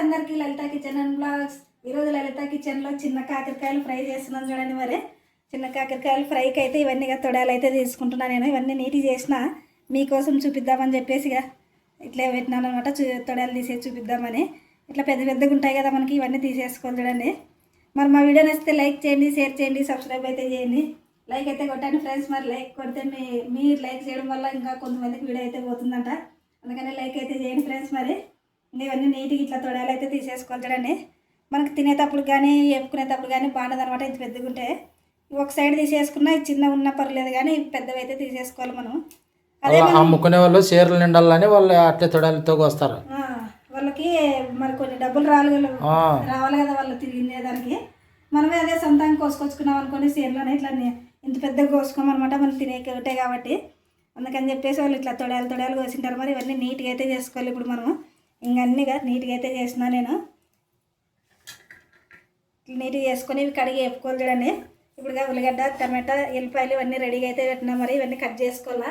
అందరికీ లలిత kitchen and blogs. ఈరోజు లలిత కిచెన్లో చిన్న కాకరకాయలు ఫ్రై చేస్తున్నాను చూడండి మరి. చిన్న కాకరకాయలు ఫ్రైకి అయితే ఇవన్నీ తొడాలు అయితే తీసుకుంటున్నాను నేను. ఇవన్నీ నీట్గా చేసిన మీకోసం చూపిద్దామని చెప్పేసి ఇక ఇట్లా పెట్టినాను అనమాట చూ తొడాలు తీసేసి చూపిద్దామని. ఇట్లా పెద్ద పెద్దగా ఉంటాయి కదా మనకి ఇవన్నీ తీసేసుకోవాలి చూడండి. మరి మా వీడియో నచ్చితే లైక్ చేయండి షేర్ చేయండి సబ్స్క్రైబ్ అయితే చేయండి. లైక్ అయితే కొట్టండి ఫ్రెండ్స్. మరి లైక్ కొడితే మీ మీరు లైక్ చేయడం వల్ల ఇంకా కొంతమందికి వీడియో అయితే పోతుందంట. అందుకని లైక్ అయితే చేయండి ఫ్రెండ్స్ మరి. ఇవన్నీ నీట్గా ఇట్లా తొడాలు అయితే తీసేసుకోవాలి చూడండి. మనకు తినేటప్పుడు కానీ ఎప్పుకునేటప్పుడు కానీ బాగుండదు అనమాట ఇంత పెద్దగా ఉంటే ఒక సైడ్ తీసేసుకున్నా చిన్న ఉన్న పర్లేదు కానీ పెద్దవి అయితే తీసేసుకోవాలి మనం. అదే అమ్ముకునే వాళ్ళు చీరలు నిండాలని వాళ్ళు అట్లే తొడాలతో వస్తారు వాళ్ళకి మరి కొన్ని డబ్బులు రావాలి ఆ, రావాలి కదా వాళ్ళు తిరిగి దానికి మనమే అదే సొంతంగా కోసుకొచ్చుకున్నాం అనుకోని సీరలోనే ఇట్లా ఇంత పెద్దగా కోసుకోమన్నమాట మనం తినేకి ఒకటే కాబట్టి. అందుకని చెప్పేసి వాళ్ళు ఇట్లా తొడాలు తొడాలు కోసింటారు. మరి ఇవన్నీ నీట్గా అయితే చేసుకోవాలి ఇప్పుడు మనము ఇంకా అన్నీగా నీట్గా అయితే చేసిన నేను. నీట్గా చేసుకొని ఇవి కడిగి వేపుకోవాలి చూడండి. ఇప్పుడుగా ఉల్లిగడ్డ టమాటా ఎల్లిపాయలు ఇవన్నీ రెడీగా అయితే పెట్టినా మరి ఇవన్నీ కట్ చేసుకోవాలా.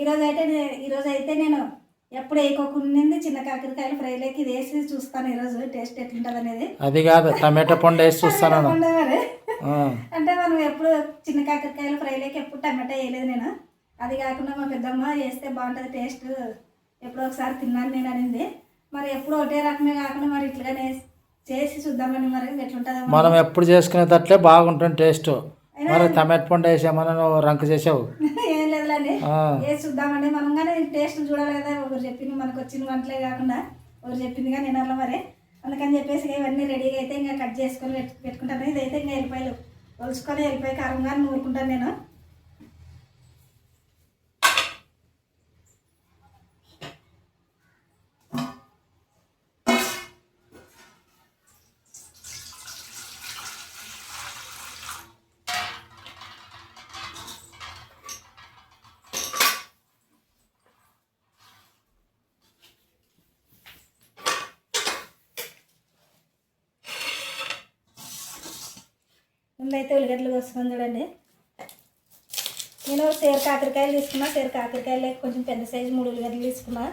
ఈరోజు అయితే ఈరోజు అయితే నేను ఎప్పుడు వేయకోకుండా చిన్న కాకరకాయలు ఫ్రైలోకి ఇది వేసి చూస్తాను ఈరోజు టేస్ట్ ఎట్లుంటుంది అనేది. అది కాదు టమాటా పండు వేసి చూస్తాను అంటే మనం ఎప్పుడు చిన్న కాకరకాయలు ఫ్రైలోకి ఎప్పుడు టమాటా వేయలేదు నేను. అది కాకుండా మా పెద్దమ్మ చేస్తే బాగుంటుంది టేస్ట్ ఎప్పుడో ఒకసారి తిన్నాను నేను అనింది. మరి ఎప్పుడు ఒకటే రకమే కాకుండా మరి ఇట్లానే చేసి చూద్దామని మరి ఎట్లుంటుందో. మనం ఎప్పుడు చేసుకునేటట్లే బాగుంటుంది టేస్ట్. మరి టమాటా పండు వేసామని నువ్వు రంకు చేసావు? ఏం లేదులేండి ఆ, వేసి చూద్దామండి. మనం కానీ టేస్ట్ చూడాలి కదా. ఒకరు చెప్పింది మనకు వచ్చిన వంటలే కాకుండా ఒకరు చెప్పింది కానీ నేను మరి. అందుకని చెప్పేసి ఇవన్నీ రెడీగా అయితే ఇంకా కట్ చేసుకొని పెట్టు పెట్టుకుంటాను. ఇదైతే ఇంకా ఎల్లిపాయలు ఒలుచుకొని ఎల్లిపాయ కారం కానీ నూరుకుంటాను నేను. ముందైతే ఉల్లిగడ్డలు కోసుకొని చూడండి. నేను సేరు కాకరకాయలు తీసుకున్నా. సేరు కాకరకాయలు కొంచెం పెద్ద సైజు మూడు ఉల్లిగడ్డలు తీసుకున్నా.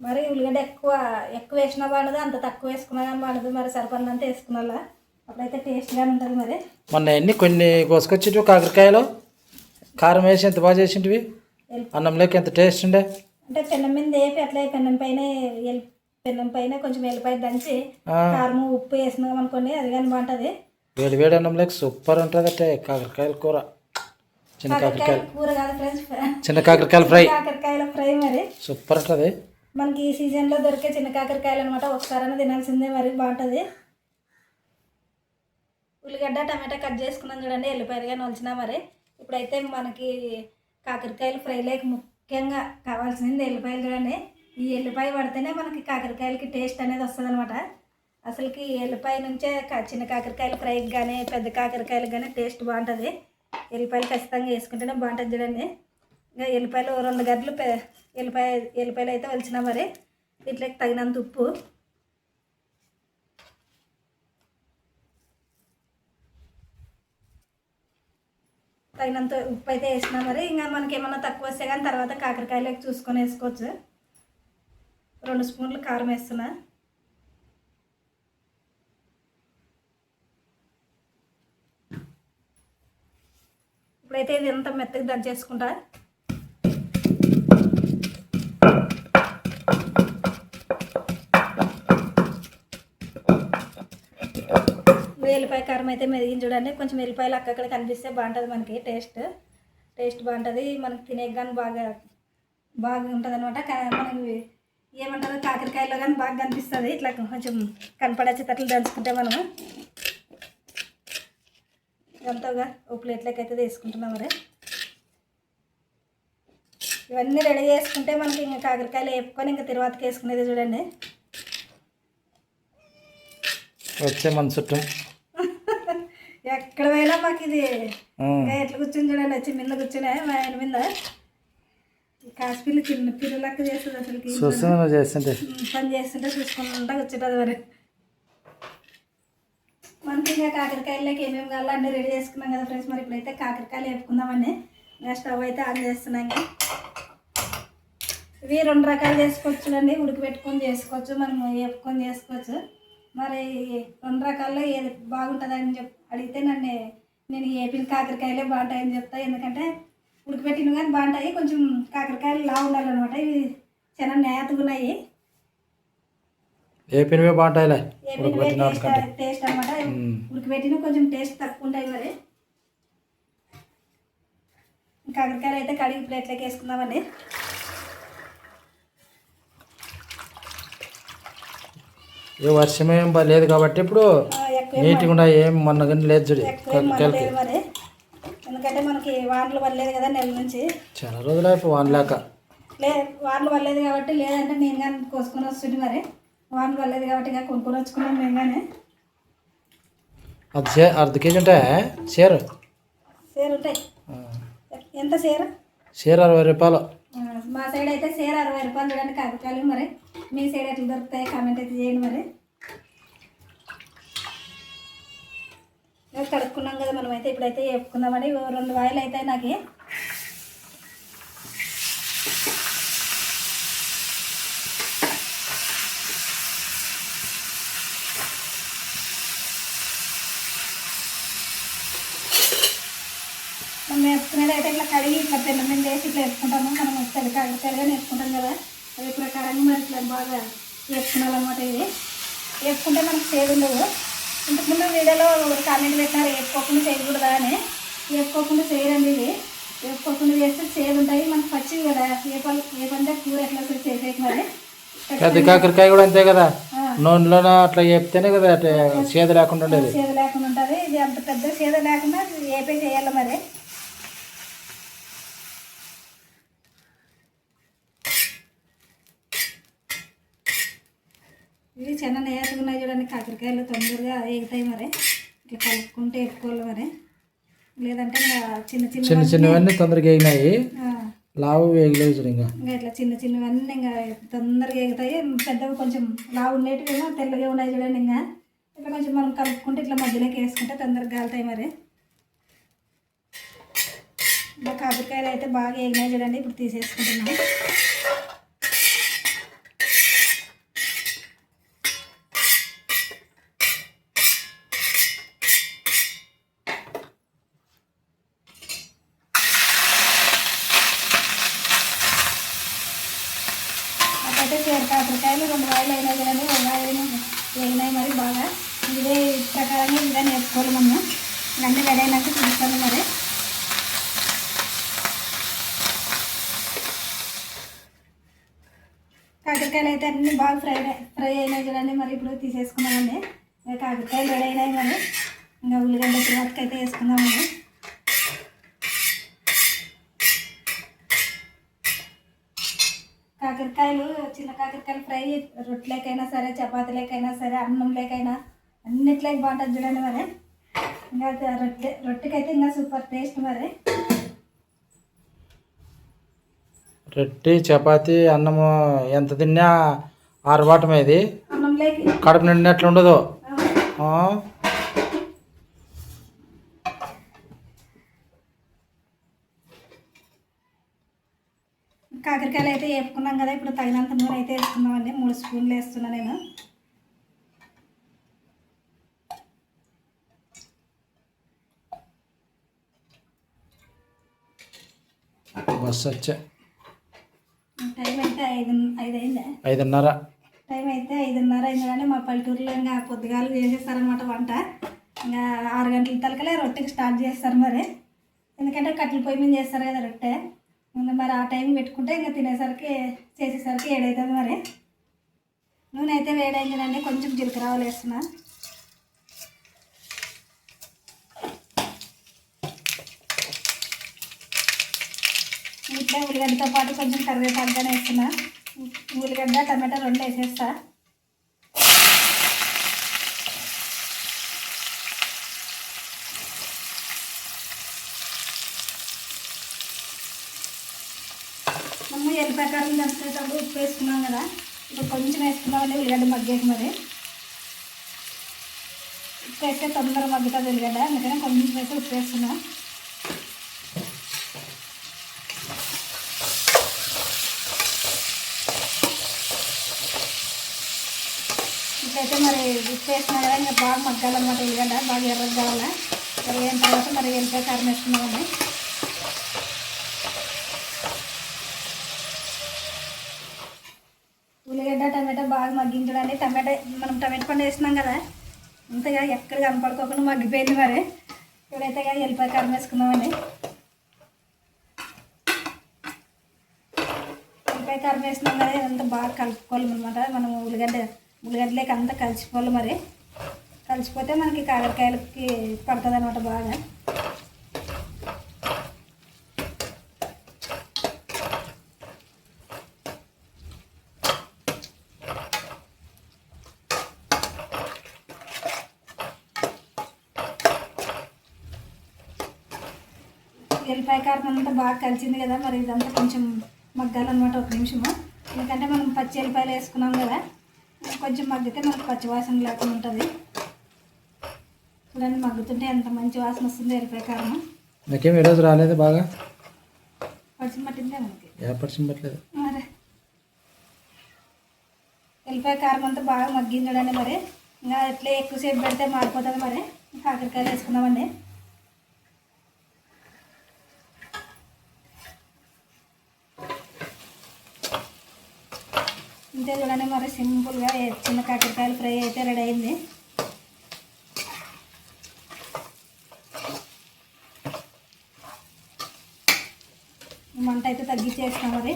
మరి ఉల్లిగడ్డ ఎక్కువ ఎక్కువ వేసినా బాగుండదు అంత తక్కువ వేసుకున్నా కానీ బాగుండదు. మరి సరిపడినంత వేసుకున్నా అప్పుడైతే టేస్ట్గానే ఉంటుంది మరి. మొన్న ఎన్ని కొన్ని కోసుకొచ్చింటివి కాకరకాయలు? కారం వేసి ఎంత బాగా చేసింటివి? అన్నంలోకి ఎంత టేస్ట్ ఉండే? అంటే పెన్నం మీద వేపి అట్లా పెన్నం పైన పెన్నం పైన కొంచెం ఎల్లిపాయ దంచి ఆ, కారము ఉప్పు వేసినాం అనుకోండి అది కానీ బాగుంటుంది. వేడి వేడి అన్నంలోకి సూపర్ ఉంటుంది అంటే కాకరకాయల కూర. చిన్న కాకరకాయ. కాకరకాయలు కూర కాదు ఫ్రెండ్స్. చిన్న కాకరకాయల ఫ్రై. కాకరకాయల ఫ్రై మరి. సూపర్ ఉంటుంది. మనకి ఈ సీజన్లో దొరికే చిన్న కాకరకాయలు అనమాట ఒకసారైనా తినాల్సిందే మరి బాగుంటుంది. ఉల్లిగడ్డ టమాటా కట్ చేసుకున్నాం చూడండి ఎల్లిపాయలుగా నొలిచినా మరి. ఇప్పుడైతే మనకి కాకరకాయలు ఫ్రైలోకి ముఖ్యంగా కావాల్సింది ఎల్లిపాయలు చూడండి. ఈ ఎల్లిపాయ పడితేనే మనకి కాకరకాయలకి టేస్ట్ అనేది వస్తుంది అనమాట అసలుకి ఎల్లిపాయ నుంచే చిన్న కాకరకాయలు ఫ్రైకి కానీ పెద్ద కాకరకాయలకు కానీ టేస్ట్ బాగుంటుంది. ఎల్లిపాయలు ఖచ్చితంగా వేసుకుంటేనే బాగుంటుంది చూడండి. ఇంకా ఎల్లిపాయలు రెండు గడ్డలు ఎల్లిపాయ ఎల్లిపాయలు అయితే వలిచినా మరి వీటికి తగినంత ఉప్పు. తగినంత ఉప్పు అయితే వేసినా మరి ఇంకా మనకి ఏమన్నా తక్కువ వస్తే కానీ తర్వాత కాకరకాయలు చూసుకొని వేసుకోవచ్చు. రెండు స్పూన్లు కారం వేస్తున్నా. ఇప్పుడైతే ఇది ఎంత మెత్తగా దంచేసుకుంటా? వెల్లిపాయ కారం అయితే మెదిగించి చూడండి. కొంచెం వెల్లిపాయలు అక్కడక్కడ కనిపిస్తే బాగుంటుంది మనకి టేస్ట్ టేస్ట్ బాగుంటుంది. మనకి తినే కానీ బాగా బాగా ఉంటుంది అనమాట మనకి ఏమంటారు? కాకరకాయలో కానీ బాగా కనిపిస్తుంది. ఇట్లా కొంచెం కనపడేసేటట్లు దంచుకుంటే మనము ఎంతోగా ఓ ప్లేట్లోకి అయితే తీసుకుంటున్నాం మరి. ఇవన్నీ రెడీ చేసుకుంటే మనకి ఇంకా కాకరకాయలు వేపుకొని ఇంకా తిరువాతకి వేసుకునేది చూడండి. వచ్చే మన చుట్టూ ఎక్కడ పోయినా మాకు ఇది ఎట్లా కూర్చొని చూడండి. వచ్చి మీద కూర్చునే మా ఆయన మీద కాశ్మీర్లు చిన్న పిల్లలకి చేస్తుంది అసలుకి. చూస్తున్నా చేస్తుంటే. పని చేస్తుంటే చూసుకుంటా కూర్చుంటుంది మరి. మనకి ఇంకా కాకరకాయలకి ఏమేమి కావాలో అన్నీ రెడీ చేసుకున్నాం కదా ఫ్రెండ్స్. మరి ఇప్పుడైతే కాకరకాయలు వేపుకుందామండి ఇంకా స్టవ్ అయితే ఆన్ చేస్తున్నాం ఇవి రెండు రకాలు చేసుకోవచ్చు అండి ఉడకబెట్టుకొని చేసుకోవచ్చు. మనం వేపుకొని చేసుకోవచ్చు. మరి రెండు రకాల్లో ఏది బాగుంటుందని చెప్ అడిగితే నన్ను నేను ఏపిన కాకరకాయలే బాగుంటాయని చెప్తా. ఎందుకంటే ఉడకబెట్టినవి కానీ బాగుంటాయి. కొంచెం కాకరకాయలు లా ఉండాలన్నమాట. ఇవి చాలా నేతగా ఉన్నాయి. బాగుంటాయిలే. ఏపినవే ఉడకబెట్టిన టేస్ట్ అనమాట మ్మ్. ఉడకబెట్టినవి కొంచెం టేస్ట్ తక్కువ ఉంటాయి మరి. కాకరకాయలు అయితే కడిగి ప్లేట్లోకి వేసుకుందామండి. ఏ వర్షం ఏం లేదు కాబట్టి ఇప్పుడు నీట్గా ఉన్నాయి. ఏం మొన్న కానీ లేదు చూడు. మరి. ఎందుకంటే మనకి వానలు పడలేదు కదా నెల నుంచి. చాలా రోజులు అయిపో వన్ లేక. లే వానలు పడలేదు కాబట్టి లేదంటే నేను కానీ కోసుకొని వస్తుంది మరి. వానలు పడలేదు కాబట్టి ఇక కొనుక్కొని వచ్చుకున్నాం మేము కానీ. అది చే అర్ధ కేజీ ఉంటాయి? చీర? సేర్ ఉంటాయి. ఎంత సేర చీర అరవై రూపాయలు. మా సైడ్ అయితే సేర అరవై రూపాయలు చూడండి కాకరకాయలు మరి. మీ సైడ్ ఎట్లా దొరుకుతాయి కామెంట్ అయితే చేయండి మరి. ఆల్రెడీ కడుక్కున్నాం కదా మనం అయితే ఇప్పుడైతే వేపుకుందామని ఓ రెండు వాయిలు అయితే నాకు. మనం వేసుకునేది అయితే ఇట్లా కడిగి ఇట్లా పెళ్ళ మీద వేసి ఇట్లా వేసుకుంటాము. మనం తెల్ల కాకరకాయలుగా వేసుకుంటాం కదా. అది ప్రకారంగా మరి ఇట్లా బాగా వేసుకున్నాలన్నమాట ఇది. వేసుకుంటే మనకు సేవ్ ఉండవు ఇంతకుముందు వీడియోలో కామెంట్ పెట్టినారు వేసుకోకుండా చేయకూడదా అని. వేసుకోకుండా చేయరండి ఇది. వేసుకోకుండా చేస్తే సేదు ఉంటాయి మనకు పచ్చివి కదా. ఏ పళ్ళు ఏ పంటే కూర ఎట్లా చేసేకి మరి? పెద్ద కాకరకాయ కూడా అంతే కదా. ఆ. నూనెలోన అట్లా చెప్తేనే కదా చేదు లేకుండా ఉండేది. సేద లేకుండా ఉంటుంది. ఇది అంత పెద్ద సేద లేకుండా ఏపే చేయాలి మరి. ఇవి చిన్న నేతగా ఉన్నాయి చూడండి కాకరకాయలు తొందరగా ఎగుతాయి మరి. ఇట్లా కలుపుకుంటే ఎక్కుకోవాలి మరి. లేదంటే ఇంకా చిన్న చిన్న చిన్న చిన్నవన్నీ తొందరగా ఎగినాయి లావు చూడు ఇంకా. ఇంకా ఇట్లా చిన్న చిన్నవన్నీ ఇంకా తొందరగా ఎగుతాయి పెద్దవి కొంచెం లావు ఉండేటివేమో తెల్లగా ఉన్నాయి చూడండి ఇంకా. ఇట్లా కొంచెం మనం కలుపుకుంటే ఇట్లా మధ్యలోకి వేసుకుంటే తొందరగా కాలుతాయి మరి. ఇంకా కాకరకాయలు అయితే బాగా ఎగినాయి చూడండి. ఇప్పుడు తీసేసుకుంటున్నాం నాకైతే చేరు కాకరకాయలు రెండు వాయిలు అయినాయి కదండి ఒక వాయిలు వేగినాయి మరి బాగా ఇదే ప్రకారంగా ఇంకా ఇవన్నీ రెడీ అయినాక చూస్తాను మరి. కాకరకాయలు అయితే అన్నీ బాగా ఫ్రై ఫ్రై అయినాయి చూడండి మరి ఇప్పుడు తీసేసుకున్నామండి ఇంకా కాకరకాయలు రెడీ అయినాయి మరి. ఇంకా ఉల్లిగడ్డ తర్వాతకి అయితే వేసుకుందామండి. కాకరకాయలు చిన్న కాకరకాయలు ఫ్రై రొట్టెలకైనా సరే చపాతీలకైనా సరే అన్నంలోకైనా అన్నిట్లకి బాగుంటుంది చూడండి మరి. ఇంకా రొట్టె రొట్టెకైతే ఇంకా సూపర్ టేస్ట్ మరి. రొట్టి చపాతి అన్నము ఎంత తిన్నా ఆరుబాటమే ఇది. కడుపు నిండినట్లు ఉండదు? కాకరకాయలు అయితే వేపుకున్నాం కదా ఇప్పుడు తగినంత నూనె అయితే వేసుకున్నామండి మూడు స్పూన్లు వేస్తున్నా నేను. బస్సు వచ్చే టైం అయితే ఐదు ఐదు అయిందా ఐదున్నర. టైం అయితే ఐదున్నర అయింది కానీ మా పల్లెటూరులో ఇంకా పొద్దుగాలు చేసేస్తారనమాట వంట. ఇంకా ఆరు గంటల తలకలే రొట్టెకి స్టార్ట్ చేస్తారు మరి. ఎందుకంటే కట్టెల పొయ్యి మీద చేస్తారు కదా రొట్టె. ఇంకా మరి ఆ టైం పెట్టుకుంటే ఇంకా తినేసరికి చేసేసరికి ఏడవుతుంది మరి. నూనె అయితే వేడైంది కదండి కొంచెం జీలకర్ర ఆవాలు వేస్తున్నా. ఇట్లా ఉల్లిగడ్డతో పాటు కొంచెం కరివేపాకు కానీ వేస్తున్నా. ఉల్లిగడ్డ టమాటా రెండు వేసేస్తా. మనము ఎల్లి ప్రకారం దంచేటప్పుడు ఉప్పు వేసుకున్నాం కదా. ఇప్పుడు కొంచెం వేసుకున్నామండి ఉల్లిగడ్డ మగ్గేకి మరి. ఉప్పు వేస్తే తొందరగా మగ్గుతుంది ఉల్లిగడ్డ. అందుకని కొంచెం వేస్తే ఉప్పు వేస్తున్నాం అయితే మరి ఉప్పు కదా ఇంకా బాగా మగ్గాలన్నమాట. ఉల్లిగడ్డ బాగా ఎర్రగా కావాల? ఎర్రగైన తర్వాత మరి వెంటనే కారం వేసుకున్నామండి ఉల్లిగడ్డ టమాటా బాగా మగ్గించడండి. టమాటా మనం టమాటా పండు వేసినాం కదా అంతగా ఎక్కడ కనపడుకోకుండా మగ్గిపోయింది మరి. ఇప్పుడైతే కానీ ఎల్లిపాయ కారం వేసుకున్నామండి ఎల్లిపాయ కారం వేసినాం కదా ఇదంతా బాగా కలుపుకోవాలి అనమాట మనం ఉల్లిగడ్డ ఉల్లిగడ్డలేక అంతా కలిసిపోవాలి మరి. కలిసిపోతే మనకి కాకరకాయలకి పడుతుంది అనమాట బాగా. ఎల్లిపాయ కారం అంతా బాగా కలిసింది కదా మరి ఇదంతా కొంచెం మగ్గాలన్నమాట ఒక నిమిషము. ఎందుకంటే మనం పచ్చి ఎల్లిపాయలు వేసుకున్నాం కదా. కొంచెం మగ్గితే మనకు పచ్చి వాసన లేకుండా ఉంటుంది. చూడండి మగ్గుతుంటే ఎంత మంచి వాసన వస్తుంది ఎల్లిపాయ కారం నాకేం ఈరోజు రాలేదు బాగా? పచ్చి పట్టిందే మనకి. ఏ పట్టింపట్లేదు మరి ఎల్లిపాయ కారం అంతా బాగా మగ్గించడండి మరి. ఇంకా ఎట్లా ఎక్కువసేపు పెడితే మాడిపోతుంది మరి. కాకరకాయలు వేసుకున్నామండి ఇంతే చూడండి మరి సింపుల్గా చిన్న కాకరకాయలు ఫ్రై అయితే రెడీ అయింది. మంట అయితే తగ్గించేసినాం మరి.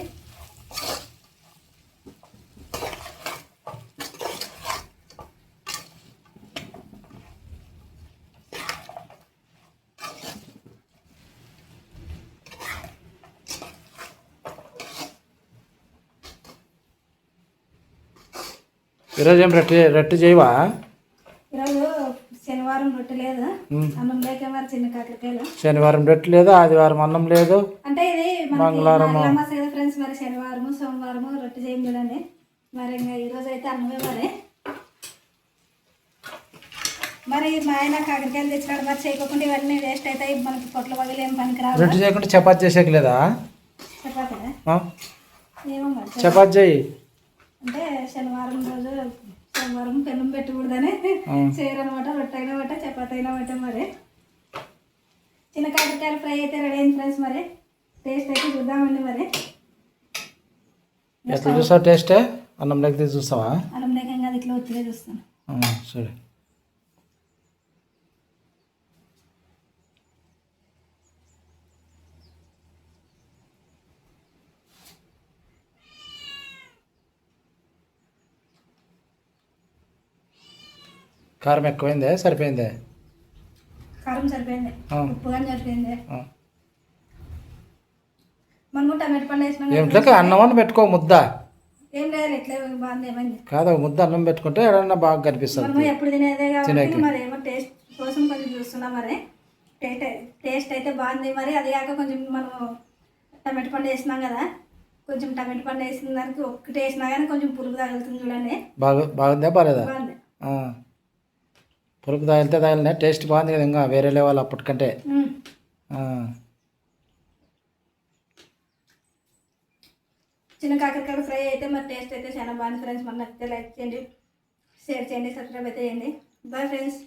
ఈరోజు ఏం రెట్టి రెట్టి చేయవా? ఈరోజు శనివారం రొట్టె లేదు. అన్నం లేక మరి చిన్న కాకరకాయలు శనివారం రెట్టి లేదు? ఆదివారం అన్నం లేదు? అంటే ఇది. మంగళవారం ఫ్రెండ్స్ మరి శనివారము సోమవారము రొట్టె చేయం చూడండి మరి ఇంకా ఈరోజు అయితే అన్నమే మరి. మరి మా ఆయన కాకరకాయలు తెచ్చినాడు మరి చేయకుండా ఇవన్నీ వేస్ట్ అవుతాయి. మనకి పొట్ల పగిలి ఏం పనికిరావు. రెట్టి చేయకుండా చపాతి చేసేకి లేదా? చపాతీనా? ఆ? ఏమో మరి. చపాతి చేయి. అంటే శనివారం రోజు సోమవారం పెన్నం పెట్టకూడదని. చేయరనమాట రొట్టె అయినా బట్ట చపాతీ అయినా బట్ట మరి. చిన్న కాకరకాయలు ఫ్రై అయితే రెడీ అయింది ఫ్రెండ్స్ మరి. టేస్ట్ అయితే చూద్దామండి మరి. ఎట్లా చూసావు టేస్టే అన్నం లేకపోతే చూస్తావా? అన్నం లేకంగా అది ఇట్లా ఒత్తిగా చూస్తాను. సరే. కారం ఎక్కువైందే? సరిపోయిందే? కారం సరిపోయింది. ఉప్పు కానీ సరిపోయింది. మనము టమాటో పండు వేసినాం ఏమిట్లోకి అన్నం అని పెట్టుకో ముద్ద. ఏం లేదు ఇట్లా బాగుంది ఏమైంది? కాదు ఒక ముద్ద అన్నం పెట్టుకుంటే ఏడన్నా బాగా కనిపిస్తుంది ఎప్పుడు తినేదే కాబట్టి. మరి ఏమో టేస్ట్ కోసం కొంచెం చూస్తున్నాం మరి. టేస్ట్ టేస్ట్ అయితే బాగుంది మరి. అది కాక కొంచెం మనము టమాటో పండు వేసినాం కదా. కొంచెం టమాటో పండు వేసిన దానికి ఒక్కటి వేసినా కానీ కొంచెం పురుగు తగులుతుంది చూడండి. బాగా బాగుందా బాగాలేదా? బాగుంది. పురుగు తగిలితే తగిలినా టేస్ట్ బాగుంది కదా ఇంకా వేరే లెవెల్ అప్పటికంటే. చిన్న కాకరకాయ ఫ్రై అయితే మరి టేస్ట్ అయితే చాలా బాగుంది ఫ్రెండ్స్ మన నచ్చితే లైక్ చేయండి షేర్ చేయండి సబ్స్క్రైబ్ అయితే చేయండి. Bye friends